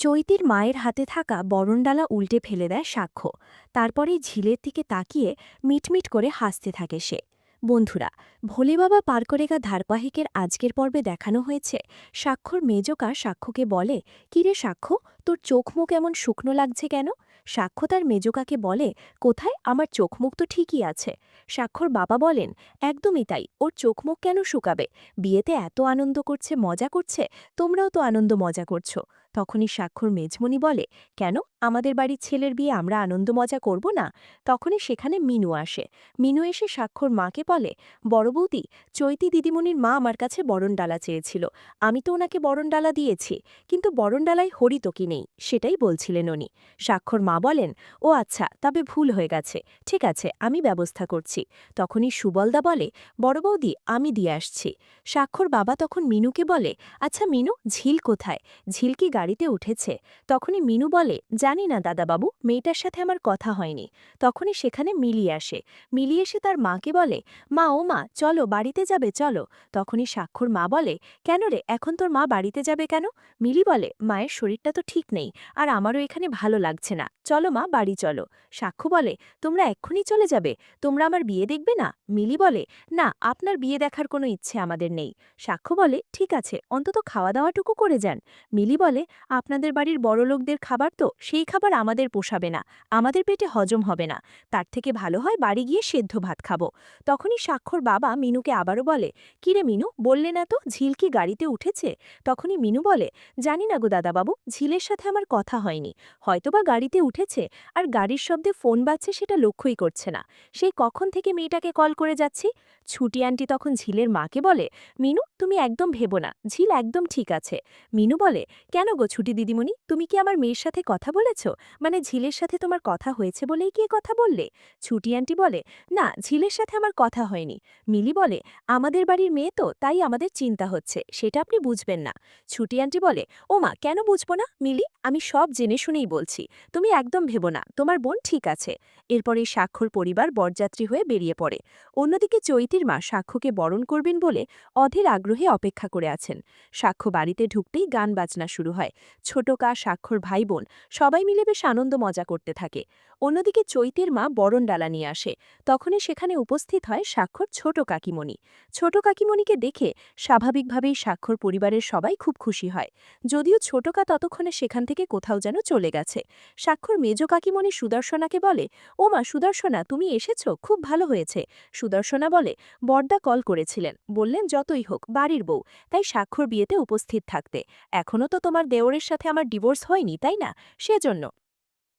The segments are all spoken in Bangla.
চৈতির মায়ের হাতে থাকা বরণডালা উল্টে ফেলে দেয় সাক্ষ্য। তারপরে ঝিলের দিকে তাকিয়ে মিটমিট করে হাসতে থাকে সে। বন্ধুরা, ভোলে বাবা পার করেগা ধারাবাহিকের আজকের পর্বে দেখানো হয়েছে। সাক্ষর মেজকা সাক্ষ্যকে বলে কিরে সাক্ষ্য, তোর চোখ মুখ এমন শুকনো লাগছে কেন? সাক্ষ্য তার মেজকাকে বলে, কোথায়? আমার চোখ মুখ তো ঠিকই আছে। সাক্ষর বাবা বলেন, একদমই তাই, ওর চোখ মুখ কেন শুকাবে? বিয়েতে এত আনন্দ করছে, মজা করছে? তোমরাও তো আনন্দ মজা করছ। তখনই স্বাক্ষর মেজমণি বলে, কেন? আমাদের বাড়ির ছেলের বিয়ে আমরা আনন্দ মজা করব না? তখনই সেখানে মিনু আসে। মিনু এসে স্বাক্ষর মাকে বলে, বড় বৌদি, চৈতি দিদিমণির মা আমার কাছে বরণডালা চেয়েছিল। আমি তো ওনাকে বরণডালা দিয়েছি, কিন্তু বরণডালায় হরিত কি নেই, সেটাই বলছিলেন উনি। স্বাক্ষর মা বলেন, ও আচ্ছা তবে ভুল হয়ে গেছে। ঠিক আছে, আমি ব্যবস্থা করছি। তখনই সুবলদা বলে, বড় বৌদি, আমি দিয়ে আসছি। স্বাক্ষর বাবা তখন মিনুকে বলে আচ্ছা মিনু, ঝিল কোথায়? ঝিল কি গাড়িতে উঠেছে। তখনই মিনু বলে, জানি না দাদাবাবু, মেয়েটার সাথে আমার কথা হয়নি। তখনই সেখানে মিলি আসে। মিলি এসে তার মাকে বলে, মা, ও মা, চলো, বাড়িতে যাবে, চলো। তখনই স্বাক্ষর মা বলে, কেন রে, এখন তোর মা বাড়িতে যাবে কেন? মিলি বলে, মায়ের শরীরটা তো ঠিক নেই, আর আমারও এখানে ভালো লাগছে না। চলো মা, বাড়ি চলো। সাক্ষ্য বলে, তোমরা এক্ষুনি চলে যাবে? তোমরা আমার বিয়ে দেখবে না? মিলি বলে, না, আপনার বিয়ে দেখার কোনো ইচ্ছে আমাদের নেই। সাক্ষ্য বলে, ঠিক আছে, অন্তত খাওয়া দাওয়াটুকু করে যান। মিলি বলে আপনাদের বাড়ির বড়লোকদের খাবার তো সেই খাবার আমাদের পোষাবে না, আমাদের পেটে হজম হবে না। তার থেকে ভালো হয় বাড়ি গিয়ে সেদ্ধ ভাত খাব। তখনই স্বাক্ষর বাবা মিনুকে আবারও বলে কিরে মিনু, বললে না তো ঝিল কি গাড়িতে উঠেছে? তখনই মিনু বলে, জানি না গো দাদাবাবু, ঝিলের সাথে আমার কথা হয়নি। হয়তোবা গাড়িতে উঠেছে, আর গাড়ির শব্দে ফোন বাজছে সেটা লক্ষ্যই করছে না। সেই কখন থেকে মেয়েটাকে কল করে যাচ্ছি? ছুটি আন্টি তখন ঝিলের মাকে বলে, মিনু, তুমি একদম ভেবো না, ঝিল একদম ঠিক আছে। মিনু বলে, কেন গো ছুটি দিদিমণি, তুমি কি আমার মেয়ের সাথে কথা বলেছ? মানে ঝিলের সাথে তোমার কথা হয়েছে বলেই কি কথা বললে? ছুটি আন্টি বলে, না, ঝিলের সাথে আমার কথা হয়নি। মিলি বলে, আমাদের বাড়ির মেয়ে তো, তাই আমাদের চিন্তা হচ্ছে, সেটা আপনি বুঝবেন না। ছুটি আন্টি বলে, ও মা, কেন বুঝব না? মিলি, আমি সব জেনে শুনেই বলছি, তুমি একদম ভেবো না, তোমার বোন ঠিক আছে। এরপরে স্বাক্ষর পরিবার বরযাত্রী হয়ে বেরিয়ে পড়ে। অন্যদিকে চৈতির মা সাক্ষ্যকে বরণ করবেন বলে অধীর আগ্রহে অপেক্ষা করে আছেন। সাক্ষ্য বাড়িতে ঢুকতেই গান বাজনা শুরু হয়। ছোট কা স্বাক্ষর ভাই বোন সবাই মিলে বেশ আনন্দ মজা করতে থাকে। অন্যদিকে চৈতের মা বরণ ডালা নিয়ে আসে। তখনই সেখানে উপস্থিত হয় স্বাক্ষর ছোট কাকিমণি। ছোট কাকিমণিকে দেখে স্বাভাবিকভাবেই স্বাক্ষর পরিবারের সবাই খুব খুশি হয়। যদিও ছোটকা ততক্ষণে সেখান থেকে কোথাও যেন চলে গেছে। স্বাক্ষর মেজ কাকিমণি সুদর্শনাকে বলে, ও মা, সুদর্শনা, তুমি এসেছ? খুব ভালো হয়েছে। সুদর্শনা বলে, বর্দা কল করেছিলেন। বললেন, যতই হোক, বাড়ির বউ। তাই স্বাক্ষর বিয়েতে উপস্থিত থাকতে। এখনও তো তোমার দেওরের সাথে আমার ডিভোর্স হয়নি, তাই না? সেজন্য।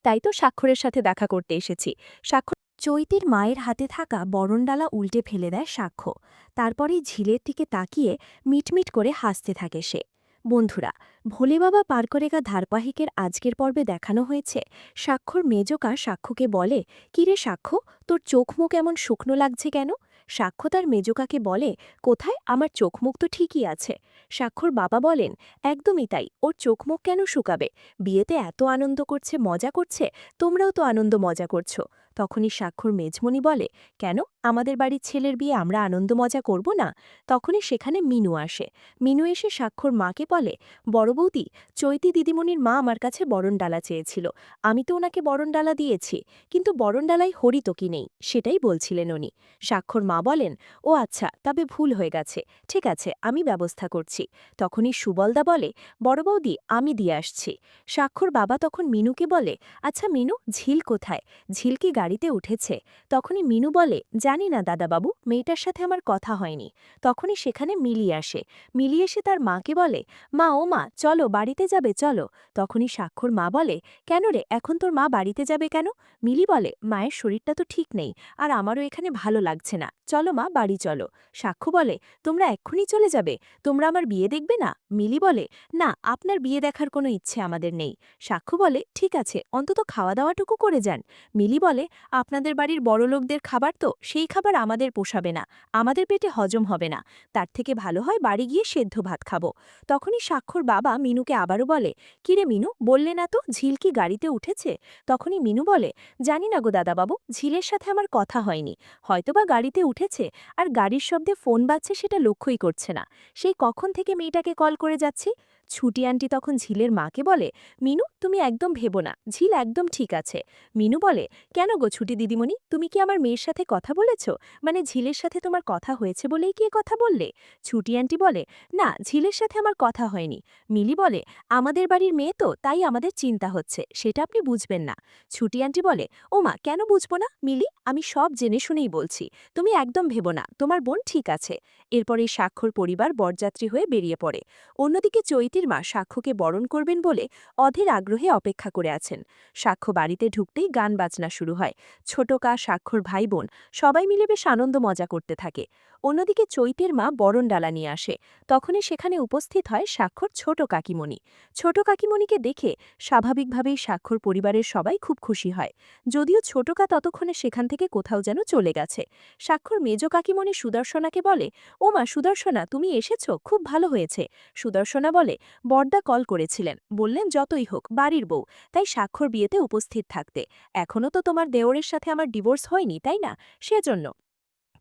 তাই তো স্বাক্ষরের সাথে দেখা করতে এসেছি। স্বাক্ষর চৈতির মায়ের হাতে থাকা বরণডালা উল্টে ফেলে দেয় সাক্ষ্য। তারপরেই ঝিলের দিকে তাকিয়ে মিটমিট করে হাসতে থাকে সে। বন্ধুরা, ভোলে বাবা পার করেগা ধারাবাহিকের আজকের পর্বে দেখানো হয়েছে। স্বাক্ষর মেজকা সাক্ষ্যকে বলে, কিরে সাক্ষ্য, তোর চোখ মুখ এমন শুকনো লাগছে কেন? সাক্ষ্য তার মেজকাকে বলে, কোথায়? আমার চোখমুখ তো ঠিকই আছে। সাক্ষর বাবা বলেন, একদমই তাই, ওর চোখমুখ কেন শুকাবে? বিয়েতে এত আনন্দ করছে, মজা করছে? তোমরাও তো আনন্দ মজা করছ। তখনই স্বাক্ষর মেজমণি বলে, কেন? আমাদের বাড়ির ছেলের বিয়ে আমরা আনন্দ মজা করব না? তখনই সেখানে মিনু আসে। মিনু এসে স্বাক্ষর মাকে বলে, বড় বৌদি, চৈতি দিদিমণির মা আমার কাছে বরণডালা চেয়েছিল। আমি তো ওনাকে বরণডালা দিয়েছি, কিন্তু বরণ বরণডালায় হরিত কি নেই, সেটাই বলছিলেন উনি। স্বাক্ষর মা বলেন, ও আচ্ছা তবে ভুল হয়ে গেছে। ঠিক আছে, আমি ব্যবস্থা করছি। তখনই সুবলদা বলে, বড় বৌদি, আমি দিয়ে আসছি। স্বাক্ষর বাবা তখন মিনুকে বলে আচ্ছা মিনু, ঝিল কোথায়? ঝিল কি গাড়িতে উঠেছে। তখনই মিনু বলে, জানি না দাদাবাবু, মেয়েটার সাথে আমার কথা হয়নি। তখনই সেখানে মিলি আসে। মিলি এসে তার মাকে বলে, মা, ও মা, চলো, বাড়িতে যাবে, চলো। তখনই স্বাক্ষর মা বলে, কেন রে, এখন তোর মা বাড়িতে যাবে কেন? মিলি বলে, মায়ের শরীরটা তো ঠিক নেই, আর আমারও এখানে ভালো লাগছে না। চলো মা, বাড়ি চলো। সাক্ষ্য বলে, তোমরা এক্ষুনি চলে যাবে? তোমরা আমার বিয়ে দেখবে না? মিলি বলে, না, আপনার বিয়ে দেখার কোনো ইচ্ছে আমাদের নেই। সাক্ষ্য বলে, ঠিক আছে, অন্তত খাওয়া দাওয়াটুকু করে যান। মিলি বলে আপনাদের বাড়ির বড়লোকদের খাবার তো সেই খাবার আমাদের পোষাবে না, আমাদের পেটে হজম হবে না। তার থেকে ভালো হয় বাড়ি গিয়ে সেদ্ধ ভাত খাব। তখনই স্বাক্ষর বাবা মিনুকে আবারও বলে কিরে মিনু, বললে না তো ঝিল কি গাড়িতে উঠেছে? তখনই মিনু বলে, জানি না গো দাদাবাবু, ঝিলের সাথে আমার কথা হয়নি। হয়তোবা গাড়িতে উঠেছে, আর গাড়ির শব্দে ফোন বাজছে সেটা লক্ষ্যই করছে না। সেই কখন থেকে মেয়েটাকে কল করে যাচ্ছি? ছুটি আন্টি তখন ঝিলের মাকে বলে, মিনু, তুমি একদম ভেবো না, ঝিল একদম ঠিক আছে। মিনু বলে, কেন গো ছুটি দিদিমণি? তুমি কি আমার মেয়ের সাথে কথা বলেছ? মানে ঝিলের সাথে তোমার কথা হয়েছে বলেই কি কথা বললে? ছুটি আন্টি বলে, না, ঝিলের সাথে আমার কথা হয়নি। মিলি বলে, আমাদের বাড়ির মেয়ে তো, তাই আমাদের চিন্তা হচ্ছে, সেটা আপনি বুঝবেন না। ছুটি আন্টি বলে, ও মা, কেন বুঝব না? মিলি, আমি সব জেনে শুনেই বলছি, তুমি একদম ভেবো না, তোমার বোন ঠিক আছে। এরপরে সাক্ষর পরিবার বরযাত্রী হয়ে বেরিয়ে পড়ে। অন্যদিকে চৈতির মা সাক্ষ্যকে বরণ করবেন বলে অধীর আগ্রহে অপেক্ষা করে আছেন। সাক্ষ্য বাড়িতে ঢুকতেই গান বাজনা শুরু হয়। ছোট কা সাক্ষর ভাই বোন সবাই মিলে বেশ আনন্দ মজা করতে থাকে। অন্যদিকে চৈতের মা বরণ ডালা নিয়ে আসে। তখনই সেখানে উপস্থিত হয় সাক্ষর ছোট কাকিমণি। ছোট কাকিমণিকে দেখে স্বাভাবিকভাবেই সাক্ষর পরিবারের সবাই খুব খুশি হয়। যদিও ছোটকা ততক্ষণে সেখান থেকে কোথাও যেন চলে গেছে। সাক্ষর মেজ কাকিমণি সুদর্শনাকে বলে ও মা, সুদর্শনা, তুমি এসেছ? খুব ভালো হয়েছে। সুদর্শনা বলে, বর্দা কল করেছিলেন। বললেন, যতই হোক, বাড়ির বউ। তাই স্বাক্ষর বিয়েতে উপস্থিত থাকতে। এখনও তো তোমার দেওরের সাথে আমার ডিভোর্স হয়নি, তাই না? সেজন্য।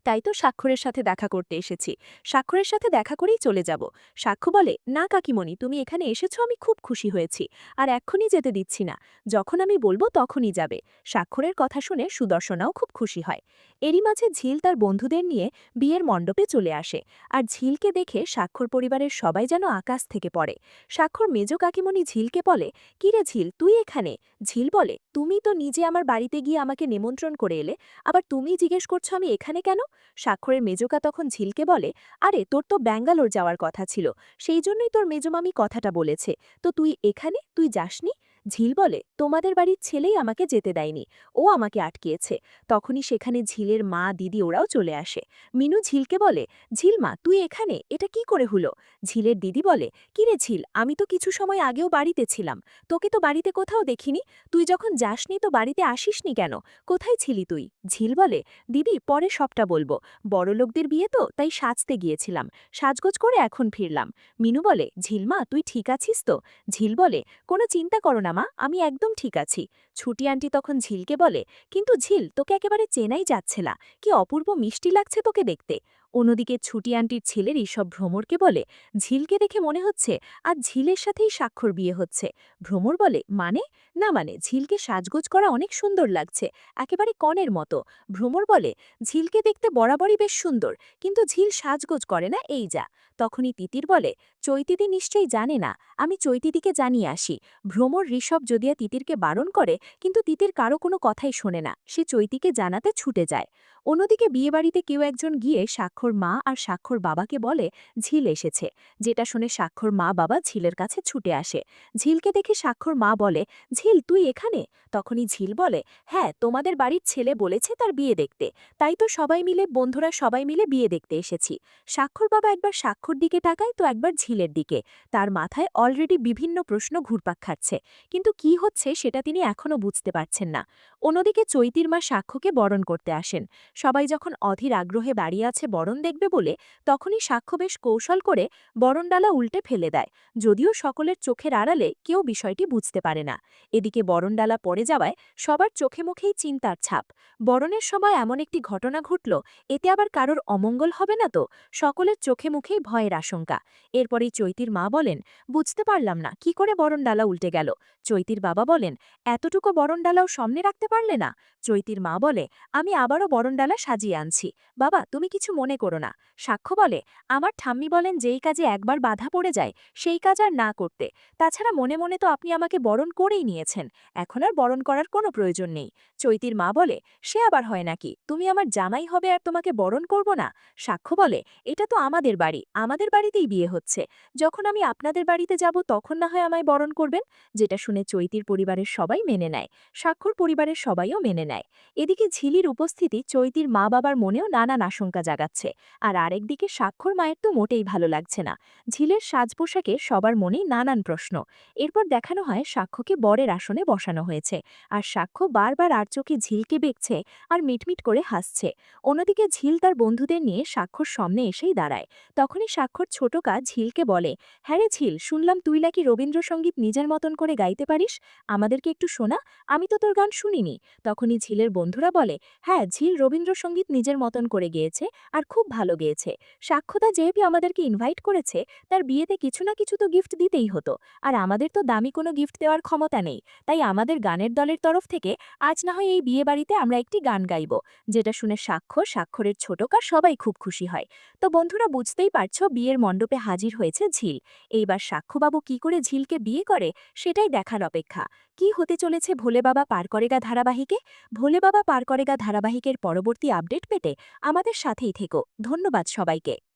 তাই তো স্বাক্ষরের সাথে দেখা করতে এসেছি। স্বাক্ষরের সাথে দেখা করেই চলে যাব। সাক্ষ্য বলে, না, কাকিমণি, তুমি এখানে এসেছ, আমি খুব খুশি হয়েছি। আর এক্ষুনি যেতে দিচ্ছি না। যখন আমি বলব, তখনই যাবে। স্বাক্ষরের কথা শুনে সুদর্শনাও খুব খুশি হয়। এরই মাঝে ঝিল তার বন্ধুদের নিয়ে বিয়ের মণ্ডপে চলে আসে। আর ঝিলকে দেখে স্বাক্ষর পরিবারের সবাই যেন আকাশ থেকে পড়ে। স্বাক্ষর মেজ কাকিমণি ঝিলকে বলে কিরে ঝিল, তুই এখানে? ঝিল বলে, তুমি তো নিজে আমার বাড়িতে গিয়ে আমাকে নিমন্ত্রণ করে এলে, আবার তুমি জিজ্ঞেস করছ আমি এখানে কেন? স্বাক্ষরের মেজোকা তখন ঝিলকে বলে, আরে, তোর তো ব্যাঙ্গালোর যাওয়ার কথা ছিল, সেই জন্যই তোর মেজোমামি কথাটা বলেছে। তো তুই এখানে? তুই যাসনি? ঝিল বলে, তোমাদের বাড়ির ছেলেই আমাকে যেতে দেয়নি। ও আমাকে আটকিয়েছে। তখনই সেখানে ঝিলের মা, দিদি ওরাও চলে আসে। মিনু ঝিলকে বলে, ঝিল মা, তুই এখানে? এটা কি করে হলো? ঝিলের দিদি বলে কিরে ঝিল, আমি তো কিছু সময় আগেও বাড়িতে ছিলাম। তোকে তো বাড়িতে কোথাও দেখিনি? তুই যখন যাসনি তো বাড়িতে আসিসনি কেন? কোথায় ছিলি তুই? ঝিল বলে, দিদি, পরে সবটা বলব। বড়লোকদের বিয়ে তো, তাই সাজতে গিয়েছিলাম। সাজগোজ করে এখন ফিরলাম। মিনু বলে ঝিলমা তুই ঠিক আছিস তো? ঝিল বলে, কোনো চিন্তা করো না মা আমি একদম ঠিক আছি। ছুটি আন্টি তখন ঝিলকে বলে, কিন্তু ঝিল, তোকে একেবারে চেনাই যাচ্ছে না। কি অপূর্ব মিষ্টি লাগছে তোকে দেখতে। অন্যদিকে ছুটি আন্টির ছেলের এইসব ভ্রমরকে বলে, ঝিলকে দেখে মনে হচ্ছে আর ঝিলের সাথেই স্বাক্ষর বিয়ে হচ্ছে। ভ্রমর বলে মানে? না মানে ঝিলকে সাজগোজ করা অনেক সুন্দর লাগছে, একেবারে কনের মতো। ভ্রমর বলে, ঝিলকে দেখতে বরাবরই বেশ সুন্দর, কিন্তু ঝিল সাজগোজ করে না, এই যা। তখনই তিতির বলে চৈতিদি নিশ্চয়ই জানে না, আমি চৈতিদিকে জানিয়ে আসি। ভ্রমর ঋষভ যদিয়া তিতিরকে বারণ করে, কিন্তু তিতির কারও কোনো কথাই শোনে না, সে চৈতিকে জানাতে ছুটে যায়। অন্যদিকে বিয়েবাড়িতে কেউ একজন গিয়ে স্বাক্ষর মা আর স্বাক্ষর বাবাকে বলে, ঝিল এসেছে। যেটা শুনে স্বাক্ষর মা বাবা ঝিলের কাছে ছুটে আসে। ঝিলকে দেখে স্বাক্ষর মা বলে, ঝিল, তুই এখানে? তখনই ঝিল বলে হ্যাঁ তোমাদের বাড়ির ছেলে বলেছে তার বিয়ে দেখতে। তাই তো সবাই মিলে, বন্ধুরা সবাই মিলে বিয়ে দেখতে এসেছি। স্বাক্ষর বাবা একবার স্বাক্ষর দিকে তাকায় তো একবার ঝিলের দিকে। তার মাথায় অলরেডি বিভিন্ন প্রশ্ন ঘুরপাক খাচ্ছে। কিন্তু কি হচ্ছে সেটা তিনি এখনও বুঝতে পারছেন না। অন্যদিকে চৈতির মা সাক্ষ্যকে বরণ করতে আসেন। সবাই যখন অধীর আগ্রহে দাঁড়িয়ে আছে বরণ দেখবে বলে, তখনই সাক্ষ্য বেশ কৌশল করে বরণডালা উল্টে ফেলে দেয়। যদিও সকলের চোখের আড়ালে কেউ বিষয়টি বুঝতে পারে না। এদিকে বরণডালা পড়ে যাওয়ায় সবার চোখে মুখেই চিন্তার ছাপ। বরণের সময় এমন একটি ঘটনা ঘটল, এতে আবার কারোর অমঙ্গল হবে না তো? সকলের চোখে মুখেই ভয়ের আশঙ্কা। এরপরেই চৈতির মা বলেন, বুঝতে পারলাম না, কি করে বরণডালা উল্টে গেল? চৈতির বাবা বলেন, এতটুকু বরণডালাও সামনে রাখতে পারলে না? চৈতির মা বলে, আমি আবারও বরণডালা সাজিয়ে আনছি। বাবা, তুমি কিছু মনে করো না। সাক্ষ্য বলে, আমার ঠাম্মি বলেন যেই কাজে একবার বাধা পড়ে যায়, সেই কাজ আর না করতে। তাছাড়া মনে মনে তো আপনি আমাকে বরণ করেই নিয়েছেন। এখন আর বরণ করার কোনো প্রয়োজন নেই। চৈতির মা বলে, সে আবার হয় নাকি? তুমি আমার জামাই হবে আর তোমাকে বরণ করব না? সাক্ষ্য বলে, এটা তো আমাদের বাড়ি আমাদের বাড়িতেই বিয়ে হচ্ছে। যখন আমি আপনাদের বাড়িতে যাব, তখন না হয় আমায় বরণ করবেন, যেটা শুনে চৈতির পরিবারের সবাই মেনে নেয় স্বাক্ষর পরিবারের সবাইও মেনে নেয়। এদিকে ঝিলির উপস্থিতি চৈতির মা বাবার মনেও নানান আশঙ্কা জাগাচ্ছে, আর আরেকদিকে স্বাক্ষর মায়ের তো মোটেই ভালো লাগছে না। ঝিলের সাজ পোশাকে সবার মনেই নানান প্রশ্ন। এরপর দেখানো হয় সাক্ষ্যকে বরের আসনে বসানো হয়েছে, আর সাক্ষ্য বারবার আর চোখে ঝিলকে বেঁকছে আর মিটমিট করে হাসছে। অন্যদিকে ঝিল তার বন্ধুদের নিয়ে স্বাক্ষর সামনে এসেই দাঁড়ায়। তখনই স্বাক্ষর ছোটকা ঝিলকে বলে। হ্যাঁ ঝিল, শুনলাম তুই নাকি রবীন্দ্রসঙ্গীত নিজের মতন করে গাইতে পারিস? আমাদেরকে একটু শোনা, আমি তো তোর গান শুনিনি। তখনই ঝিলের বন্ধুরা বলে হ্যাঁ ঝিল রবীন্দ্রসঙ্গীত নিজের মতন করে গেয়েছে আর খুব ভালো গেয়েছে। সাক্ষ্যদা যেহেতু আমাদেরকে ইনভাইট করেছে, তার বিয়েতে কিছু না কিছু তো গিফট দিতেই হতো। আর আমাদের তো দামি কোনো গিফট দেওয়ার ক্ষমতা নেই। তাই আমাদের গানের দলের তরফ থেকে আজ না হয় এই বিয়ে বাড়িতে আমরা একটি গান গাইব, যেটা শুনে স্বাক্ষর, স্বাক্ষরের ছোটকার সবাই খুব খুশি হয়। তো বন্ধুরা, বুঝতেই পারছ বিয়ের মণ্ডপে হাজির হয়েছে ঝিল। এইবার সাক্ষ্যবাবু কি করে ঝিলকে বিয়ে করে, সেটাই দেখার অপেক্ষা। কি হতে চলেছে ভোলে বাবা পার করেগা ধারাবাহিকে? ভোলে বাবা পার করেগা ধারাবাহিকের পরবর্তী আপডেট পেতে আমাদের সাথেই থেকো। ধন্যবাদ সবাইকে।